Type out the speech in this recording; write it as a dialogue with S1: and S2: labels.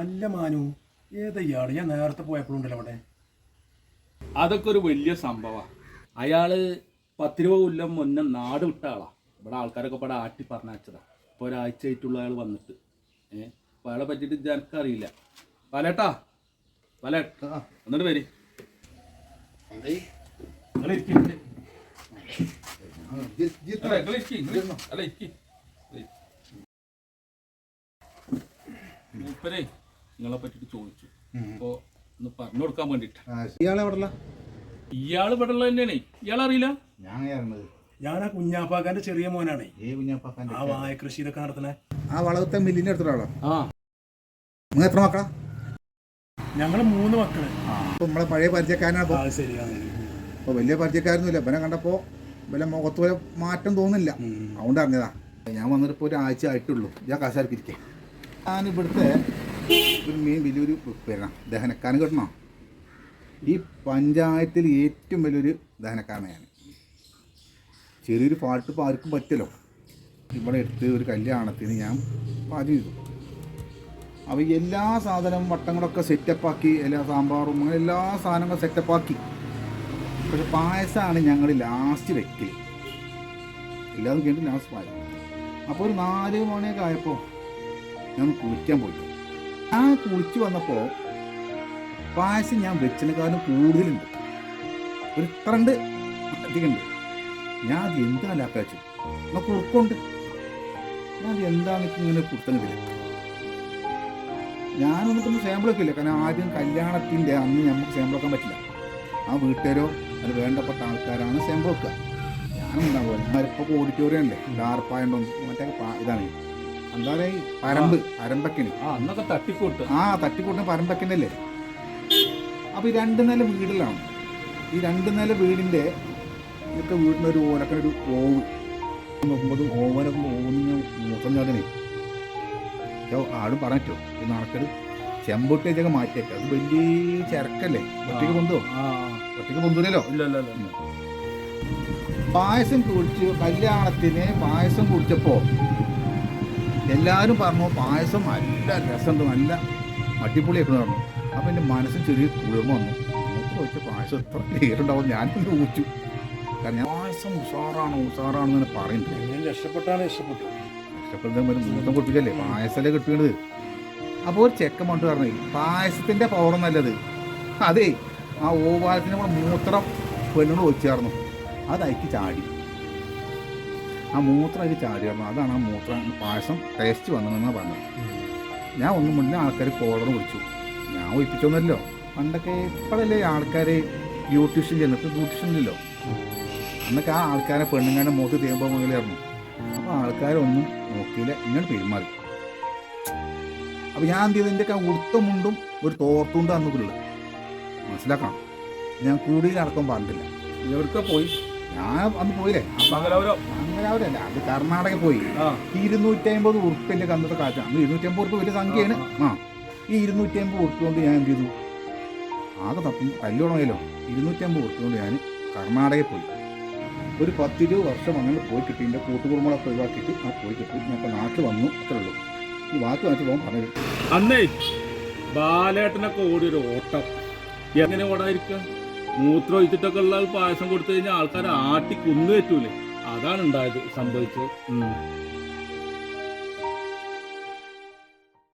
S1: അല്ല മാനു ഏതാ ഇയാൾ? ഞാൻ നേരത്തെ പോയപ്പോഴുണ്ടല്ലോ അവിടെ.
S2: അതൊക്കെ ഒരു വലിയ സംഭവമാണ് അയാൾ പത്തിരുപത് കൊല്ലം മുന്നേ നാട് വിട്ട ആളാ. ഇവിടെ ആൾക്കാരൊക്കെ ഇവിടെ ആട്ടി പറഞ്ഞയച്ചതാ ഇപ്പോൾ ഒരാഴ്ച ആയിട്ടുള്ള അയാൾ വന്നിട്ട്. ഏഹ് അപ്പോൾ അയാളെ പറ്റിയിട്ട് എനിക്കറിയില്ല. പലട്ടാ പലേ എന്നിട്ട് വരി. അല്ല, ഇരിക്ക്, നിങ്ങളെ പറ്റിയിട്ട് ചോദിച്ചു. അപ്പോൾ ഒന്ന് പറഞ്ഞു കൊടുക്കാൻ വേണ്ടിട്ട്
S3: ഇയാളെ എവിടെല്ല?
S2: ഇയാൾ ഇവിടെ ഉള്ളത് തന്നെയാണേ. ഇയാൾ അറിയില്ല?
S3: ഞാൻ
S1: ഞാൻ ആ കുഞ്ഞാപ്പാക്കാന്റെ ചെറിയ മോനാണ്.
S3: ഏ കുഞ്ഞാപ്പാക്കാന്റെ
S1: ആ വായ കൃഷി ഇതൊക്കെ നടത്തണേ
S3: ആ വളവത്തെ മില്ലിന്റെ അടുത്തുള്ള
S2: ആ.
S3: നിങ്ങൾ എത്ര മക്കളാ?
S1: ഞങ്ങൾ മൂന്ന് മക്കൾ.
S3: അപ്പൊ നമ്മളെ പഴയ പരിചയക്കാരനാണ്
S1: ആ ശരിയാണ്
S3: അപ്പോൾ വലിയ പരിചയക്കാരൊന്നുമില്ല. ഇവനെ കണ്ടപ്പോ വല്ല മുഖത്ത് വല്ല മാറ്റം തോന്നുന്നില്ല. അതുകൊണ്ട് അറിഞ്ഞതാ. ഞാൻ വന്നിട്ട് ഇപ്പോൾ ഒരാഴ്ച ആയിട്ടുള്ളൂ. ഞാൻ കാശാർക്കിരിക്കേ ഞാൻ ഇവിടുത്തെ ഒരു മെയിൻ വലിയൊരു പേരാണ് ദഹനക്കാരൻ കേട്ടണോ? ഈ പഞ്ചായത്തിൽ ഏറ്റവും വലിയൊരു ദഹനക്കാരനാണ് ചെറിയൊരു പാട്ട് ഇപ്പോൾ ആർക്കും പറ്റല്ലോ. ഇവിടെ എടുത്ത് ഒരു കല്യാണത്തിന് ഞാൻ പാചകം ചെയ്തു. അപ്പോൾ എല്ലാ സാധനവും വട്ടങ്ങളൊക്കെ സെറ്റപ്പാക്കി എല്ലാ സാമ്പാറും അങ്ങനെ എല്ലാ സാധനങ്ങളും സെറ്റപ്പാക്കി പക്ഷെ പായസമാണ് ഞങ്ങൾ ലാസ്റ്റ് വെക്കൽ എല്ലാതും കഴിഞ്ഞിട്ട് ലാസ്റ്റ് പായസം. അപ്പോൾ ഒരു നാല് മണിയൊക്കെ ആയപ്പോൾ ഞാൻ കുളിക്കാൻ പോയി. ഞാൻ കുളിച്ച് വന്നപ്പോൾ പായസം ഞാൻ വെച്ചതിനെക്കാളും കൂടുതലുണ്ട്. ഒരു ഇത്രണ്ട് അധികമുണ്ട് ഞാൻ അത് എന്താ ലാക്കാച്ചു? എന്നാൽ കുറുക്കുണ്ട്. ഞാൻ അത് എന്താണെന്ന് ഇങ്ങനെ കുടുത്തണില്ല ഞാനൊന്നിട്ടൊന്നും സാമ്പിളൊക്കെ ഇല്ല. കാരണം ആദ്യം കല്യാണത്തിന്റെ അന്ന് നമുക്ക് സാമ്പിൾ വെക്കാൻ പറ്റില്ല. ആ വീട്ടുകാരോ അത് വേണ്ടപ്പെട്ട ആൾക്കാരാണ് സാമ്പിൾ വെക്കുക ഞാനും ഉണ്ടാവുക ഞാനിപ്പോൾ ഓഡിറ്റോറിയം അല്ലേ ഡാർപ്പായണ്ടോ മറ്റേ ഇതാണ്. എന്താ പറയുക ഈ പരമ്പ് പരമ്പക്കണി
S2: ആ അന്നൊക്കെ തട്ടിക്കൂട്ട്.
S3: ആ തട്ടിക്കൂട്ടിന് പരമ്പക്കനല്ലേ? അപ്പോൾ ഈ രണ്ട് നില വീടിലാണ്. ഈ രണ്ട് നില വീടിന്റെ ഇതൊക്കെ വീടിന്റെ ഒരു ഓലക്കൻ ഒരു ഓവ്. നോക്കുമ്പോൾ ഓവനൊക്കെ ഓവുന്ന മൂത്തം ചാടണേ ആടും പറഞ്ഞോ ഈ നടക്കട് ചെമ്പൊട്ടിയൊക്കെ മാറ്റിയൊക്കെ. അത് വലിയ ചരക്കല്ലേ? ഒറ്റയ്ക്ക് പൊന്തോ
S2: ആ.
S3: ഒറ്റയ്ക്ക് പൊന്തൂലല്ലോ? പായസം കുടിച്ച് കല്യാണത്തിന് പായസം കുടിച്ചപ്പോൾ എല്ലാവരും പറഞ്ഞു പായസം നല്ല രസമുണ്ട് നല്ല അടിപൊളിയൊക്കെ പറഞ്ഞു അപ്പം എന്റെ മനസ്സിൽ ചെറിയ കുളിർമ വന്നു. നമുക്ക് ചോദിച്ച പായസം എത്ര പേരുണ്ടാവും? ഞാനിത് ഊച്ചു കാരണം ഞാൻ പായസം ഉഷാറാണ് ഉഷാറാണെന്ന് എന്ന്
S1: പറയുന്നത്. രക്ഷപ്പെട്ടാണ് രക്ഷപ്പെട്ടു
S3: ഇഷ്ടപ്പെടുന്ന ഒരു മൂത്തം കുട്ടിക്കല്ലേ പായസമല്ലേ കിട്ടുന്നത് അപ്പോൾ ഒരു ചെക്കൻ കൊണ്ട് പറഞ്ഞു പായസത്തിന്റെ പവർ നല്ലത് അതേ ആ ഓവാലത്തിന്റെ കൂടെ മൂത്രം പെണ്ണുങ്ങൾ ഒഴിച്ചായിരുന്നു അത് അയക്ക് ചാടി. ആ മൂത്രം അതിൽ വന്നു. അതാണ് ആ മൂത്രം പായസം ടേസ്റ്റ് വന്നതെന്നാണ് പറഞ്ഞത്. ഞാൻ ഒന്നും മുന്നേ ആൾക്കാർ കോളർ വിളിച്ചു. ഞാൻ ഒഴിപ്പിച്ചോന്നല്ലോ പണ്ടൊക്കെ ഇപ്പോഴല്ലേ ആൾക്കാർ ബ്യൂട്ടീഷ്യൻ ചെന്നിട്ട് ബ്യൂട്ടീഷ്യൻ ഇല്ലല്ലോ. അന്നൊക്കെ ആ ആൾക്കാരെ പെണ്ണുങ്ങളുടെ മൂത്ത് തീരുമ്പോൾ മുകളിലായിരുന്നു അപ്പോൾ ആൾക്കാരൊന്നും നോക്കിയില്ല. ഇങ്ങനെ പെരുമാറി. അപ്പോൾ ഞാൻ എന്ത് ചെയ്തു? എന്റെ ഉടുത്ത മുണ്ടും ഒരു തോർത്തുണ്ട് അന്നുള്ളത് മനസ്സിലാക്കണം. ഞാൻ കൂടുതലടക്കം പാടില്ല.
S2: എവിടക്ക പോയി.
S3: ഞാൻ അന്ന് പോയില്ലേ?
S2: മംഗലാപുരം.
S3: അങ്ങനെയല്ല അത് കർണാടക പോയി. ഇരുന്നൂറ്റി അമ്പത് ഉറുപ്പിന്റെ അന്നത്തെ കാറ്റ് അന്ന് ഇരുന്നൂറ്റി അമ്പത് ഉറുപ്പ് വലിയ സംഖ്യയാണ്. ആ ഈ ഇരുന്നൂറ്റി അമ്പത് ഉറുപ്പ് കൊണ്ട് ഞാൻ എന്ത് ചെയ്തു? ആകെ തപ്പി തല്ലുണമല്ലോ ഇരുന്നൂറ്റി അമ്പത് ഉറുപ്പ് കൊണ്ട് ഞാൻ കർണാടകയിൽ പോയി. ഒരു പത്തിരുപത് വർഷം അങ്ങനെ പോയി കിട്ടി. എന്റെ കൂട്ടുകുടുംബങ്ങളൊക്കെ ഒഴിവാക്കിയിട്ട് ആ പോയി കിട്ടി. ഞാൻ ഇപ്പോൾ നാട്ടിൽ വന്നു. അത്രേ ഉള്ളൂ. ഈ വാക്ക് വാങ്ങിച്ച് പോകാൻ പറഞ്ഞു
S2: അന്നേ ബാലേട്ടനൊക്കെ ഓടിയൊരു ഓട്ടം. എങ്ങനെ ഓടാതിരിക്കുക? മൂത്രം ഒഴിച്ചിട്ടൊക്കെ ഉള്ള പായസം കൊടുത്തു കഴിഞ്ഞാൽ ആൾക്കാർ ആട്ടി കുന്നു പറ്റൂലേ അതാണ് ഉണ്ടായത് സംഭവിച്ചത്.